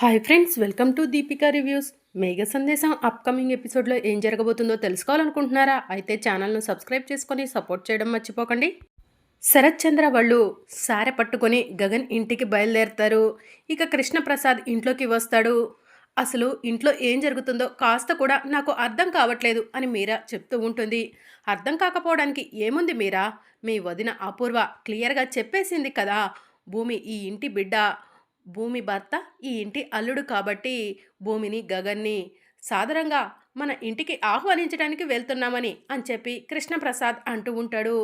Hi friends welcome to Deepika reviews Megha Sandesam upcoming ఎపిసోడ్లో ఏం జరగబోతుందో తెలుసుకోవాలనుకుంటున్నారా? అయితే ఛానల్ను సబ్స్క్రైబ్ చేసుకొని సపోర్ట్ చేయడం మర్చిపోకండి. శరత్ చంద్ర వాళ్ళు సారె పట్టుకొని గగన్ ఇంటికి బయలుదేరుతారు. ఇక కృష్ణప్రసాద్ ఇంట్లోకి వస్తాడు. అసలు ఇంట్లో ఏం జరుగుతుందో కాస్త కూడా నాకు అర్థం కావట్లేదు అని మీరా చెప్తూ ఉంటుంది. అర్థం కాకపోవడానికి ఏముంది మీరా? మీ వదిన అపూర్వ క్లియర్గా చెప్పేసింది కదా. భూమి ఈ ఇంటి బిడ్డ. భూమి భర్త ఈ ఇంటి అల్లుడు కాబట్టి భూమిని గగన్ని సాధారణంగా మన ఇంటికి ఆహ్వానించడానికి వెళ్తున్నామని అని చెప్పి కృష్ణప్రసాద్ అంటూ ఉంటాడు.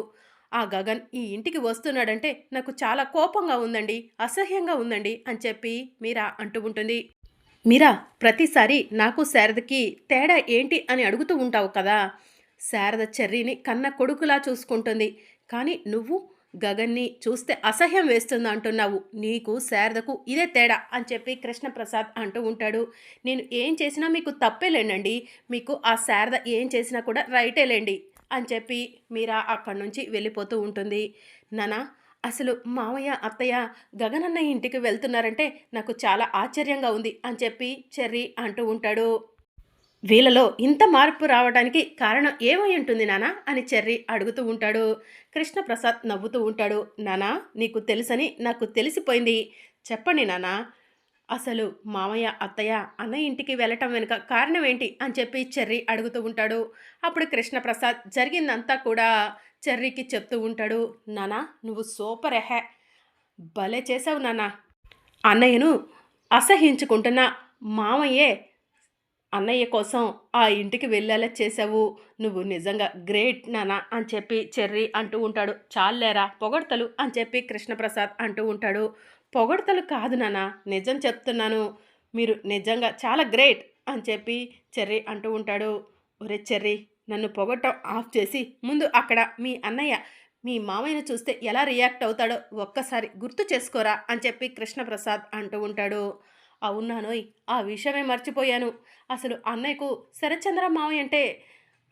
ఆ గగన్ ఈ ఇంటికి వస్తున్నాడంటే నాకు చాలా కోపంగా ఉందండి అసహ్యంగా ఉందండి అని చెప్పి మీరా అంటూ ఉంటుంది. మీరా ప్రతిసారి నాకు శారదకి తేడా ఏంటి అని అడుగుతూ ఉంటావు కదా? శారద చెర్రీని కన్న కొడుకులా చూసుకుంటుంది. కానీ నువ్వు గగన్ని చూస్తే అసహ్యం వేస్తుంది అంటున్నావు. నీకు శారదకు ఇదే తేడా అని చెప్పి కృష్ణప్రసాద్ అంటూ ఉంటాడు. నేను ఏం చేసినా మీకు తప్పేలేనండి మీకు ఆ శారద ఏం చేసినా కూడా రైటేలేండి అని చెప్పి మీరా అక్కడి నుంచి వెళ్ళిపోతూ ఉంటుంది. నానా అసలు మామయ్య అత్తయ్య గగనన్న ఇంటికి వెళ్తున్నారంటే నాకు చాలా ఆశ్చర్యంగా ఉంది అని చెప్పి చెర్రీ అంటూ ఉంటాడు. వీళ్ళలో ఇంత మార్పు రావడానికి కారణం ఏమై ఉంటుంది నానా అని చెర్రి అడుగుతూ ఉంటాడు. కృష్ణప్రసాద్ నవ్వుతూ ఉంటాడు. నానా నీకు తెలుసని నాకు తెలిసిపోయింది. చెప్పండి నానా. అసలు మామయ్య అత్తయ్య అన్న ఇంటికి వెళ్ళటం వెనుక కారణం ఏంటి అని చెప్పి చెర్రి అడుగుతూ ఉంటాడు. అప్పుడు కృష్ణప్రసాద్ జరిగిందంతా కూడా చెర్రీకి చెప్తూ ఉంటాడు. నానా నువ్వు సూపర్ ఎహే భలే చేసావు నానా. అన్నయ్యను అసహించుకుంటున్న మామయ్యే అన్నయ్య కోసం ఆ ఇంటికి వెళ్ళేలా చేసావు. నువ్వు నిజంగా గ్రేట్ నానా అని చెప్పి చెర్రీ అంటూ ఉంటాడు. చాలేరా పొగడతలు అని చెప్పి కృష్ణప్రసాద్ అంటూ ఉంటాడు. పొగడతలు కాదు నానా నిజం చెప్తున్నాను. మీరు నిజంగా చాలా గ్రేట్ అని చెప్పి చెర్రీ అంటూ ఉంటాడు. ఒరే చెర్రీ నన్ను పొగట్టం ఆఫ్ చేసి ముందు అక్కడ మీ అన్నయ్య మీ మామయ్యను చూస్తే ఎలా రియాక్ట్ అవుతాడో ఒక్కసారి గుర్తు చేసుకోరా అని చెప్పి కృష్ణప్రసాద్ అంటూ ఉంటాడు. అవునానోయ్ ఆ విషయమే మర్చిపోయాను. అసలు అన్నయ్యకు శరత్చంద్ర మావయ్య అంటే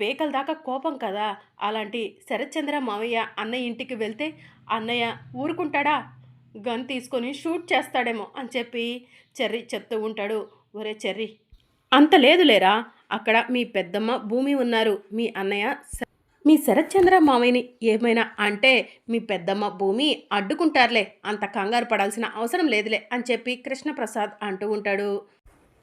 పేకల దాకా కోపం కదా? అలాంటి శరత్చంద్ర మావయ్య అన్నయ్య ఇంటికి వెళ్తే అన్నయ్య ఊరుకుంటాడా? గన్ తీసుకొని షూట్ చేస్తాడేమో అని చెప్పి చెర్రి చెప్తూ ఉంటాడు. ఒరే చెర్రి అంత లేదులేరా అక్కడ మీ పెద్దమ్మ భూమి ఉన్నారు. మీ అన్నయ్య మీ శరత్చంద్ర మామయ్యని ఏమైనా అంటే మీ పెద్దమ్మ భూమి అడ్డుకుంటారులే అంత కంగారు పడాల్సిన అవసరం లేదులే అని చెప్పి కృష్ణప్రసాద్ అంటూ ఉంటాడు.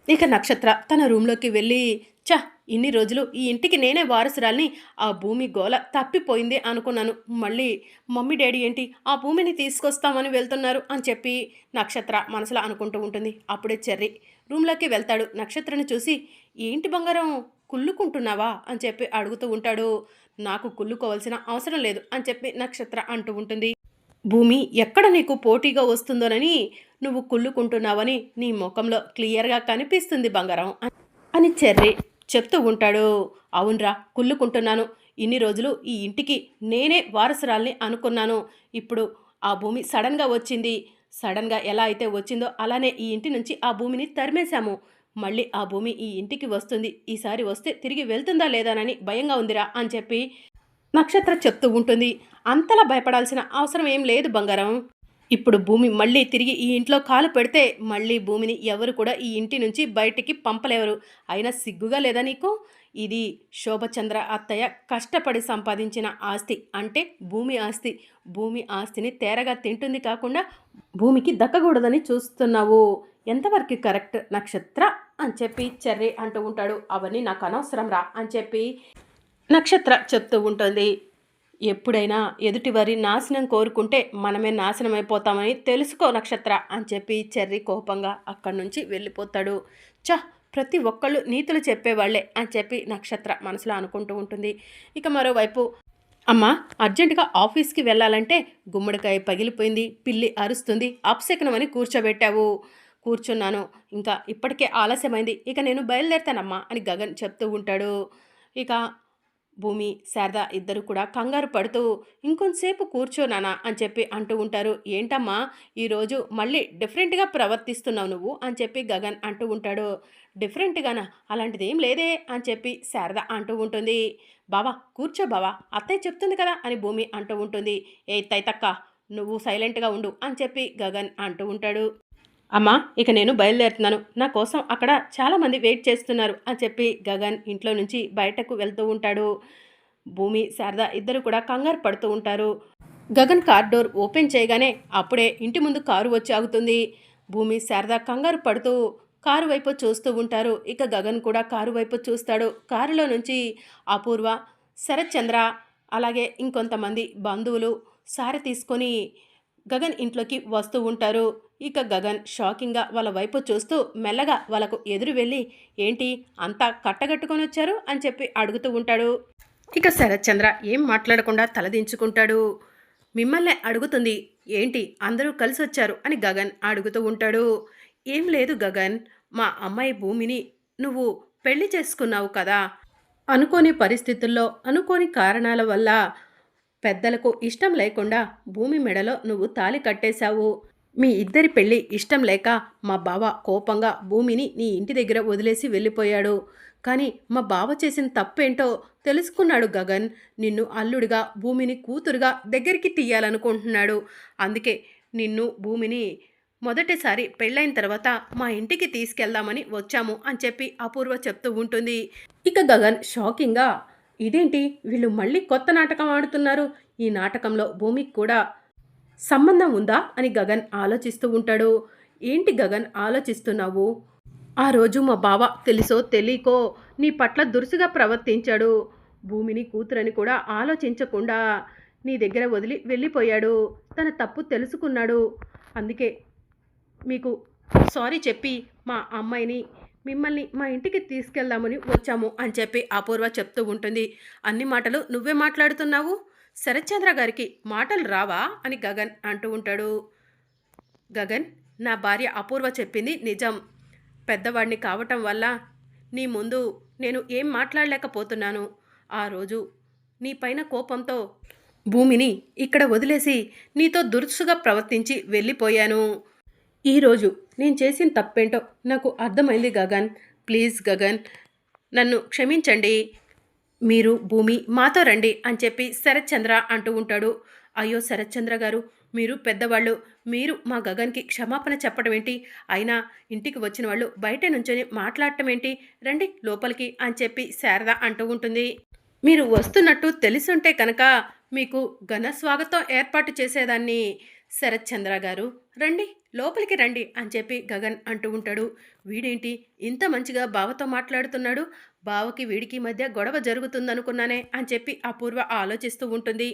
ఇక నక్షత్ర తన రూమ్లోకి వెళ్ళి చ ఇన్ని రోజులు ఈ ఇంటికి నేనే వారసురాల్ని ఆ భూమి గోల తప్పిపోయింది అనుకున్నాను. మళ్ళీ మమ్మీ డాడీ ఏంటి? ఆ భూమిని తీసుకొస్తామని వెళ్తున్నారు అని చెప్పి నక్షత్ర మనసులో అనుకుంటూ ఉంటుంది. అప్పుడే చెర్రి రూమ్లోకి వెళ్తాడు. నక్షత్రను చూసి ఏంటి బంగారం కుళ్ళుకుంటున్నావా? అని చెప్పి అడుగుతూ ఉంటాడు. నాకు కుళ్ళుకోవాల్సిన అవసరం లేదు అని చెప్పి నక్షత్ర అంటూ ఉంటుంది. భూమి ఎక్కడ నీకు పోటీగా వస్తుందోనని నువ్వు కుళ్ళుకుంటున్నావని నీ ముఖంలో క్లియర్గా కనిపిస్తుంది బంగారం అని చెర్రి చెప్తూ ఉంటాడు. అవునరా కుళ్ళుకుంటున్నాను. ఇన్ని రోజులు ఈ ఇంటికి నేనే వారసురాల్ని అనుకున్నాను. ఇప్పుడు ఆ భూమి సడన్గా వచ్చింది. సడన్గా ఎలా అయితే వచ్చిందో అలానే ఈ ఇంటి నుంచి ఆ భూమిని తరిమేశాము. మళ్ళీ ఆ భూమి ఈ ఇంటికి వస్తుంది. ఈసారి వస్తే తిరిగి వెళ్తుందా లేదానని భయంగా ఉందిరా అని చెప్పి నక్షత్ర చెప్తూ ఉంటుంది. అంతలా భయపడాల్సిన అవసరం ఏం లేదు బంగారం. ఇప్పుడు భూమి మళ్ళీ తిరిగి ఈ ఇంట్లో కాలు పెడితే మళ్ళీ భూమిని ఎవరు కూడా ఈ ఇంటి నుంచి బయటికి పంపలేవరు అయినా సిగ్గుగా లేదా నీకు? ఇది శోభచంద్ర అత్తయ్య కష్టపడి సంపాదించిన ఆస్తి అంటే భూమి ఆస్తి. భూమి ఆస్తిని తేరగా తింటుంది కాకుండా భూమికి దక్కకూడదని చూస్తున్నావు. ఎంతవరకు కరెక్ట్ నక్షత్ర? అని చెప్పి చెర్రీ అంటూ ఉంటాడు. అవన్నీ నాకు అనవసరం రా అని చెప్పి నక్షత్ర చెప్తూ ఉంటుంది. ఎప్పుడైనా ఎదుటివారి నాశనం కోరుకుంటే మనమే నాశనం అయిపోతామని తెలుసుకో నక్షత్ర అని చెప్పి చెర్రి కోపంగా అక్కడి నుంచి వెళ్ళిపోతాడు. చ ప్రతి ఒక్కళ్ళు నీతులు చెప్పేవాళ్ళే అని చెప్పి నక్షత్ర మనసులో అనుకుంటూ ఉంటుంది. ఇక మరోవైపు అమ్మ అర్జెంటుగా ఆఫీస్కి వెళ్ళాలంటే గుమ్మడికాయ పగిలిపోయింది పిల్లి అరుస్తుంది అప్సెకనం అని కూర్చోబెట్టావు. కూర్చున్నాను. ఇంకా ఇప్పటికే ఆలస్యమైంది. ఇక నేను బయలుదేరుతానమ్మా అని గగన్ చెప్తూ ఉంటాడు. ఇక భూమి శారద ఇద్దరు కూడా కంగారు పడుతూ ఇంకొంతసేపు కూర్చోనానా అని చెప్పి అంటూ ఉంటారు. ఏంటమ్మా ఈరోజు మళ్ళీ డిఫరెంట్గా ప్రవర్తిస్తున్నావు నువ్వు అని చెప్పి గగన్ అంటూ ఉంటాడు. డిఫరెంట్గానా? అలాంటిది ఏం లేదే అని చెప్పి శారద అంటూ ఉంటుంది. బావా కూర్చో బావా అత్తయ్య చెప్తుంది కదా అని భూమి అంటూ ఉంటుంది. ఏ తైతక్క నువ్వు సైలెంట్గా ఉండు అని చెప్పి గగన్ అంటూ ఉంటాడు. అమ్మా ఇక నేను బయలుదేరుతున్నాను. నా కోసం అక్కడ చాలామంది వెయిట్ చేస్తున్నారు అని చెప్పి గగన్ ఇంట్లో నుంచి బయటకు వెళ్తూ ఉంటాడు. భూమి శారద ఇద్దరు కూడా కంగారు పడుతూ ఉంటారు. గగన్ కార్ డోర్ ఓపెన్ చేయగానే అప్పుడే ఇంటి ముందు కారు వచ్చి ఆగుతుంది. భూమి శారద కంగారు పడుతూ కారు వైపు చూస్తూ ఉంటారు. ఇక గగన్ కూడా కారు వైపు చూస్తాడు. కారులో నుంచి అపూర్వ శరత్చంద్ర అలాగే ఇంకొంతమంది బంధువులు సారి తీసుకొని గగన్ ఇంట్లోకి వస్తూ ఉంటారు. ఇక గగన్ షాకింగ్గా వాళ్ళ వైపు చూస్తూ మెల్లగా వాళ్ళకు ఎదురు వెళ్ళి ఏంటి అంతా కట్టగట్టుకొని వచ్చారు? అని చెప్పి అడుగుతూ ఉంటాడు. ఇక శరత్చంద్ర ఏం మాట్లాడకుండా తలదించుకుంటాడు మిమ్మల్ని అడుగుతుంది ఏంటి అందరూ కలిసి వచ్చారు? అని గగన్ అడుగుతూ ఉంటాడు. ఏం లేదు గగన్ మా అమ్మాయి భూమిని నువ్వు పెళ్ళి చేసుకున్నావు కదా. అనుకోని పరిస్థితుల్లో అనుకోని కారణాల వల్ల పెద్దలకు ఇష్టం లేకుండా భూమి మెడలో నువ్వు తాలి కట్టేశావు. మీ ఇద్దరి పెళ్ళి ఇష్టం లేక మా బావ కోపంగా భూమిని నీ ఇంటి దగ్గర వదిలేసి వెళ్ళిపోయాడు. కానీ మా బావ చేసిన తప్పేంటో తెలుసుకున్నాడు గగన్. నిన్ను అల్లుడిగా భూమిని కూతురుగా దగ్గరికి తీయాలనుకుంటున్నాడు. అందుకే నిన్ను భూమిని మొదటిసారి పెళ్ళైన తర్వాత మా ఇంటికి తీసుకెళ్దామని వచ్చాము అని చెప్పి అపూర్వ చెప్తూ ఉంటుంది. ఇక గగన్ షాకింగ్గా ఇదేంటి? వీళ్ళు మళ్ళీ కొత్త నాటకం ఆడుతున్నారు. ఈ నాటకంలో భూమికి కూడా సంబంధం ఉందా అని గగన్ ఆలోచిస్తూ ఉంటాడు. ఏంటి గగన్ ఆలోచిస్తున్నావు? ఆ రోజు మా బావ తెలుసో తెలియకో నీ పట్ల దురుసుగా ప్రవర్తించాడు. భూమిని కూతురని కూడా ఆలోచించకుండా నీ దగ్గర వదిలి వెళ్ళిపోయాడు. తన తప్పు తెలుసుకున్నాడు. అందుకే మీకు సారీ చెప్పి మా అమ్మాయిని మిమ్మల్ని మా ఇంటికి తీసుకెళ్దామని వచ్చాము అని చెప్పి అపూర్వ చెప్తూ ఉంటుంది. అన్ని మాటలు నువ్వే మాట్లాడుతున్నావు? శరత్చంద్ర గారికి మాటలు రావా అని గగన్ అంటూ ఉంటాడు. గగన్ నా భార్య అపూర్వ చెప్పింది నిజం. పెద్దవాడిని కావటం వల్ల నీ ముందు నేను ఏం మాట్లాడలేకపోతున్నాను. ఆ రోజు నీ పైన కోపంతో భూమిని ఇక్కడ వదిలేసి నీతో దురుసుగా ప్రవర్తించి వెళ్ళిపోయాను. ఈరోజు నేను చేసిన తప్పేంటో నాకు అర్థమైంది గగన్. ప్లీజ్ గగన్ నన్ను క్షమించండి. మీరు భూమి మాతో రండి అని చెప్పి శరత్చంద్ర అంటూ ఉంటాడు. అయ్యో శరత్చంద్ర గారు మీరు పెద్దవాళ్ళు మీరు మా గగన్కి క్షమాపణ చెప్పడం ఏంటి? అయినా ఇంటికి వచ్చిన వాళ్ళు బయట నుంచొని మాట్లాడటం ఏంటి? రండి లోపలికి అని చెప్పి శారద అంటూ ఉంటుంది. మీరు వస్తున్నట్టు తెలిసుంటే కనుక మీకు ఘన స్వాగతం ఏర్పాటు చేసేదాన్ని. శరత్చంద్ర గారు రండి లోపలికి రండి అని చెప్పి గగన్ అంటూ ఉంటాడు. వీడేంటి ఇంత మంచిగా బావతో మాట్లాడుతున్నాడు? బావకి వీడికి మధ్య గొడవ జరుగుతుందనుకున్నానే అని చెప్పి అపూర్వ ఆలోచిస్తూ ఉంటుంది.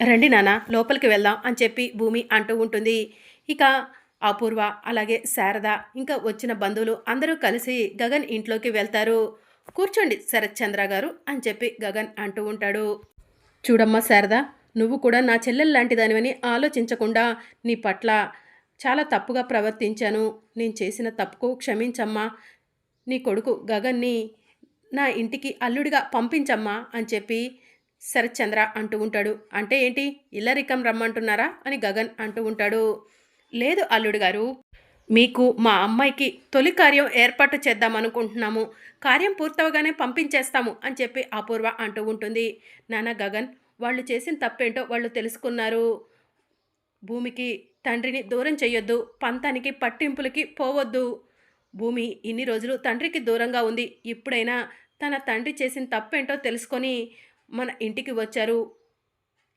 రండి నాన్న లోపలికి వెళ్దాం అని చెప్పి భూమి అంటూ ఉంటుంది. ఇక అపూర్వ అలాగే శారద ఇంకా వచ్చిన బంధువులు అందరూ కలిసి గగన్ ఇంట్లోకి వెళ్తారు. కూర్చోండి శరత్చంద్ర గారు అని చెప్పి గగన్ అంటూ ఉంటాడు. చూడమ్మా శారద నువ్వు కూడా నా చెల్లెలు లాంటిదానివని ఆలోచించకుండా నీ పట్ల చాలా తప్పుగా ప్రవర్తించాను. నేను చేసిన తప్పుకు క్షమించమ్మా. నీ కొడుకు గగన్ని నా ఇంటికి అల్లుడిగా పంపించమ్మా అని చెప్పి శరత్చంద్ర అంటూ ఉంటాడు. అంటే ఏంటి? ఇల్లరికం రమ్మంటున్నారా? అని గగన్ అంటూ ఉంటాడు. లేదు అల్లుడు గారు మీకు మా అమ్మాయికి తొలి కార్యం ఏర్పాటు చేద్దాం అనుకుంటున్నాము. కార్యం పూర్తవగానే పంపించేస్తాము అని చెప్పి అపూర్వ అంటూ ఉంటుంది. నాన్న గగన్ వాళ్ళు చేసిన తప్పేంటో వాళ్ళు తెలుసుకున్నారు. భూమికి తండ్రిని దూరం చేయొద్దు పంతానికి పట్టింపులకి పోవద్దు. భూమి ఇన్ని రోజులు తండ్రికి దూరంగా ఉంది. ఇప్పుడైనా తన తండ్రి చేసిన తప్పేంటో తెలుసుకొని మన ఇంటికి వచ్చారు.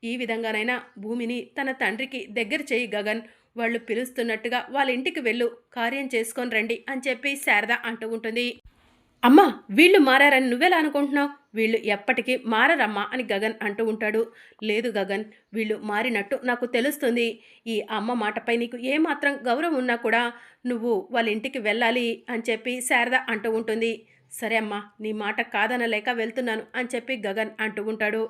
ఈ విధంగానైనా భూమిని తన తండ్రికి దగ్గర చేయి గగన్. వాళ్ళు పిలుస్తున్నట్టుగా వాళ్ళ ఇంటికి వెళ్ళు. కార్యం చేసుకొని రండి అని చెప్పి శారద అంటూ ఉంటుంది. అమ్మా వీళ్ళు మారారని నువ్వెలా అనుకుంటున్నావు? వీళ్ళు ఎప్పటికీ మారరమ్మా అని గగన్ అంటూ ఉంటాడు. లేదు గగన్ వీళ్ళు మారినట్టు నాకు తెలుస్తుంది. ఈ అమ్మ మాటపై నీకు ఏమాత్రం గౌరవం ఉన్నా కూడా నువ్వు వాళ్ళ ఇంటికి వెళ్ళాలి అని చెప్పి శారద అంటూ ఉంటుంది. సరే అమ్మా నీ మాట కాదనలేక వెళ్తున్నాను అని చెప్పి గగన్ అంటూ ఉంటాడు.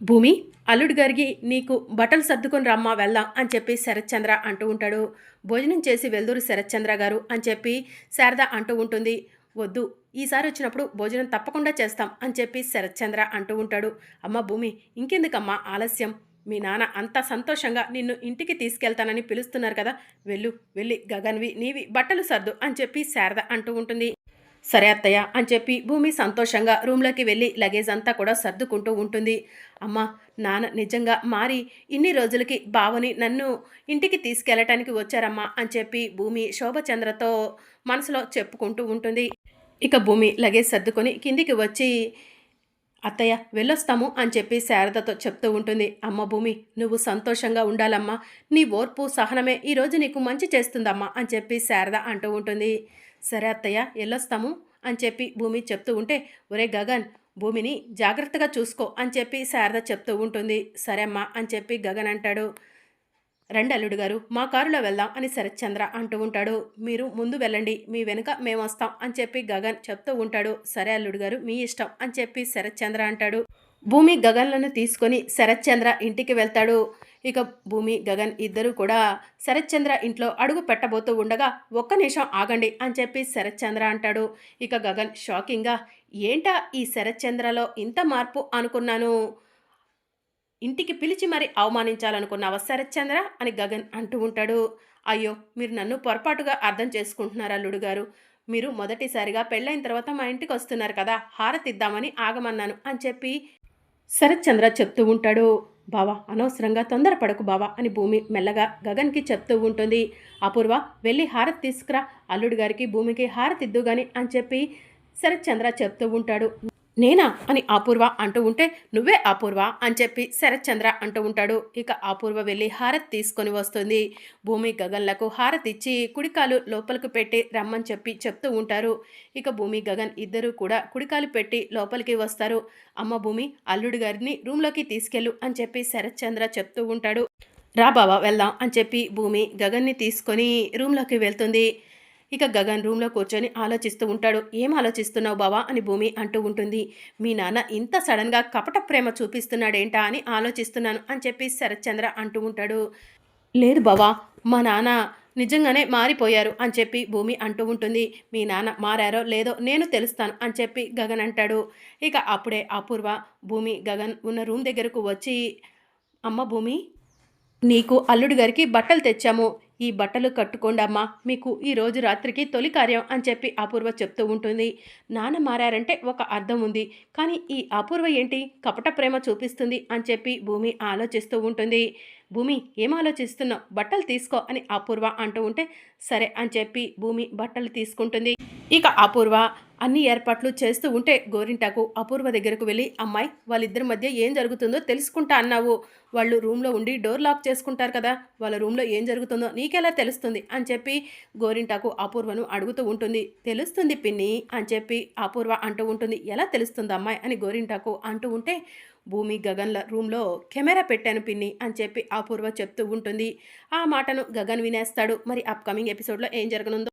భూమి అల్లుడు గారికి నీకు బట్టలు సర్దుకొని రమ్మా వెళ్దాం అని చెప్పి శరత్చంద్ర అంటూ ఉంటాడు. భోజనం చేసి వెళ్దూరు శరత్చంద్ర గారు అని చెప్పి శారద అంటూ ఉంటుంది. వద్దు ఈసారి వచ్చినప్పుడు భోజనం తప్పకుండా చేస్తాం అని చెప్పి శరత్చంద్ర అంటూ ఉంటాడు. అమ్మ భూమి ఇంకెందుకమ్మా ఆలస్యం? మీ నాన్న అంత సంతోషంగా నిన్ను ఇంటికి తీసుకెళ్తానని పిలుస్తున్నారు కదా. వెళ్ళు వెళ్ళి గగన్వి నీవి బట్టలు సర్దు అని చెప్పి శారద అంటూ ఉంటుంది. సరే అత్తయ్య అని చెప్పి భూమి సంతోషంగా రూమ్లోకి వెళ్ళి లగేజ్ అంతా కూడా సర్దుకుంటూ ఉంటుంది. అమ్మా నాన్న నిజంగా మారి ఇన్ని రోజులకి బావని నన్ను ఇంటికి తీసుకెళ్ళటానికి వచ్చారమ్మా అని చెప్పి భూమి శోభచంద్రతో మనసులో చెప్పుకుంటూ ఉంటుంది. ఇక భూమి లగేజ్ సర్దుకొని కిందికి వచ్చి అత్తయ్య వెళ్ళొస్తాము అని చెప్పి శారదతో చెప్తూ ఉంటుంది. అమ్మ భూమి నువ్వు సంతోషంగా ఉండాలమ్మా. నీ ఓర్పు సహనమే ఈరోజు నీకు మంచి చేస్తుందమ్మా అని చెప్పి శారద అంటూ ఉంటుంది. సరే అత్తయ్య వెళ్ళొస్తాము అని చెప్పి భూమి చెప్తూ ఉంటే ఒరే గగన్ భూమిని జాగ్రత్తగా చూసుకో అని చెప్పి శారద చెప్తూ ఉంటుంది. సరే అమ్మా అని చెప్పి గగన్ అంటాడు. రండి అల్లుడు గారు మా కారులో వెళ్దాం అని శరత్చంద్ర అంటూ ఉంటాడు. మీరు ముందు వెళ్ళండి మీ వెనుక మేము వస్తాం అని చెప్పి గగన్ చెప్తూ ఉంటాడు. సరే అల్లుడు గారు మీ ఇష్టం అని చెప్పి శరత్చంద్ర అంటాడు. భూమి గగన్లను తీసుకొని శరత్చంద్ర ఇంటికి వెళ్తాడు. ఇక భూమి గగన్ ఇద్దరు కూడా శరత్చంద్ర ఇంట్లో అడుగు పెట్టబోతూ ఉండగా ఒక్క నిమిషం ఆగండి అని చెప్పి శరత్చంద్ర అంటాడు. ఇక గగన్ షాకింగ్గా ఏంటా ఈ శరత్చంద్రలో ఇంత మార్పు అనుకున్నాను? ఇంటికి పిలిచి మరి అవమానించాలనుకున్నావా శరత్చంద్ర అని గగన్ అంటూ ఉంటాడు. అయ్యో మీరు నన్ను పొరపాటుగా అర్థం చేసుకుంటున్నారు అల్లుడు గారు. మీరు మొదటిసారిగా పెళ్ళైన తర్వాత మా ఇంటికి వస్తున్నారు కదా హారతి ఇద్దామని ఆగమన్నాను అని చెప్పి శరత్చంద్ర చెప్తూ ఉంటాడు. బావా అనవసరంగా తొందరపడకు బావా అని భూమి మెల్లగా గగన్కి చెప్తూ ఉంటుంది. అపూర్వ వెళ్ళి హారతి తీసుకురా అల్లుడు గారికి భూమికి హారతిద్దు గాని అని చెప్పి శరత్చంద్ర చెప్తూ ఉంటాడు. నేనా అని అపూర్వ అంటూ ఉంటే నువ్వే అపూర్వ అని చెప్పి శరత్చంద్ర అంటూ ఉంటాడు. ఇక అపూర్వ వెళ్ళి హారతి తీసుకొని వస్తుంది. భూమి గగన్లకు హారతి ఇచ్చి కుడికాలు లోపలికి పెట్టి రమ్మని చెప్పి చెప్తూ ఉంటారు. ఇక భూమి గగన్ ఇద్దరూ కూడా కుడికాలు పెట్టి లోపలికి వస్తారు. అమ్మ భూమి అల్లుడు గారిని రూమ్లోకి తీసుకెళ్ళు అని చెప్పి శరత్చంద్ర చెప్తూ ఉంటాడు. రా బావా వెళ్దాం అని చెప్పి భూమి గగన్ని తీసుకొని రూమ్లోకి వెళ్తుంది. ఇక గగన్ రూమ్లో కూర్చొని ఆలోచిస్తూ ఉంటాడు. ఏం ఆలోచిస్తున్నావు బావా? అని భూమి అంటూ ఉంటుంది. మీ నాన్న ఇంత సడన్గా కపట ప్రేమ చూపిస్తున్నాడేంటా అని ఆలోచిస్తున్నాను అని చెప్పి శరత్చంద్ర అంటూ ఉంటాడు. లేదు బావా మా నాన్న నిజంగానే మారిపోయారు అని చెప్పి భూమి అంటూ ఉంటుంది. మీ నాన్న మారారో లేదో నేను తెలుస్తాను అని చెప్పి గగన్ అంటాడు. ఇక అప్పుడే అపూర్వ భూమి గగన్ ఉన్న రూమ్ దగ్గరకు వచ్చి అమ్మ భూమి నీకు అల్లుడి గారికి బట్టలు తెచ్చాము. ఈ బట్టలు కట్టుకోండి అమ్మా మీకు ఈ రోజు రాత్రికి తొలి కార్యం అని చెప్పి అపూర్వ చెప్తూ ఉంటుంది. నాన్న మారారంటే ఒక అర్థం ఉంది. కానీ ఈ అపూర్వ ఏంటి? కపట ప్రేమ చూపిస్తుంది అని చెప్పి భూమి ఆలోచిస్తూ ఉంటుంది. భూమి ఏం ఆలోచిస్తున్నావు? బట్టలు తీసుకో అని అపూర్వ అంటూ ఉంటే సరే అని చెప్పి భూమి బట్టలు తీసుకుంటుంది. ఇక అపూర్వ అన్ని ఏర్పాట్లు చేస్తూ ఉంటే గోరింటాకు అపూర్వ దగ్గరకు వెళ్ళి అమ్మాయి వాళ్ళిద్దరి మధ్య ఏం జరుగుతుందో తెలుసుకుంటా అన్నావు. వాళ్ళు రూమ్లో ఉండి డోర్ లాక్ చేసుకుంటారు కదా వాళ్ళ రూమ్లో ఏం జరుగుతుందో నీకెలా తెలుస్తుంది? అని చెప్పి గోరింటాకు అపూర్వను అడుగుతూ ఉంటుంది. తెలుస్తుంది పిన్ని అని చెప్పి అపూర్వ అంటూ ఉంటుంది. ఎలా తెలుస్తుంది అమ్మాయి? అని గోరింటాకు అంటూ ఉంటే భూమి గగన్ల రూమ్లో కెమెరా పెట్టాను పిన్ని అని చెప్పి అపూర్వ చెప్తూ ఉంటుంది. ఆ మాటను గగన్ వినేస్తాడు. మరి అప్కమింగ్ ఎపిసోడ్లో ఏం జరగనుందో